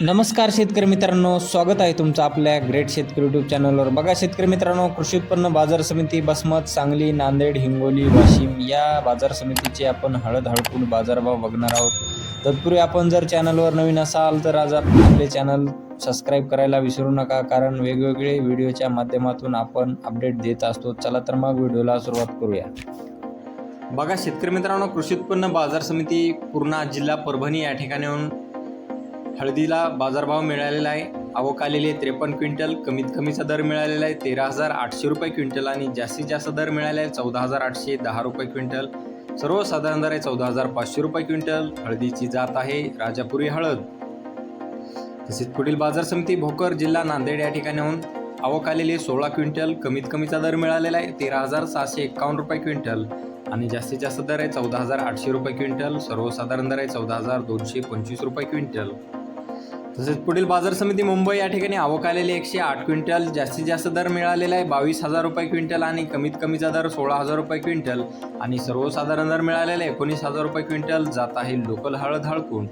नमस्कार शेतकरी मित्रांनो स्वागत आहे तुमचं आपल्या ग्रेट शेतकरी यूट्यूब चॅनलवर बघा शेतकरी मित्रांनो कृषी उत्पन्न बाजार समिती बसमत सांगली नांदेड हिंगोली वाशिम या बाजार समितीचे आपण हळद हळकूड बाजारभाव बघणार आहोत. तत्पूर्वी आपण जर चॅनलवर नवीन असाल तर आज आपले चॅनल सबस्क्राईब करायला विसरू नका कारण वेगवेगळे व्हिडिओच्या माध्यमातून आपण अपडेट देत असतो. चला तर मग व्हिडिओला सुरुवात करूया. बघा शेतकरी मित्रांनो कृषी उत्पन्न बाजार समिती पूर्णा जिल्हा परभणी या ठिकाणी हळदीला बाजारभाव मिळालेला आहे. आवक त्रेपन्न क्विंटल. कमीत कमीचा दर मिळालेला आहे तेरा हजार आठशे रुपये क्विंटल आणि जास्तीत जास्त दर मिळाला आहे चौदा हजार आठशे दहा रुपये क्विंटल. सर्वसाधारण दर आहे चौदा हजार पाचशे रुपये क्विंटल. हळदीची जात आहे राजापुरी हळद. तसेच पुढील बाजार समिती भोकर जिल्हा नांदेड या ठिकाणाहून आवक सोळा क्विंटल. कमीत कमीचा दर मिळालेला आहे तेरा हजार सहाशे एक्कावन्न रुपये क्विंटल. आणि जास्तीत जास्त दर आहे चौदा हजार आठशे रुपये क्विंटल. सर्वसाधारण दर आहे चौदा हजार दोनशे पंचवीस रुपये क्विंटल. तसेच पुढील बाजार समिती मुंबई या ठिकाणी आवक आलेली एकशे आठ क्विंटल जास्तीत जास्त दर मिळालेला आहे. बावीस हजार रुपये क्विंटल आणि कमीत कमीचा दर सोळा हजार रुपये क्विंटल. आणि सर्वसाधारण दर मिळालेला आहे एकोणीस हजार रुपये क्विंटल. जात आहे लोकल हळद हळकून.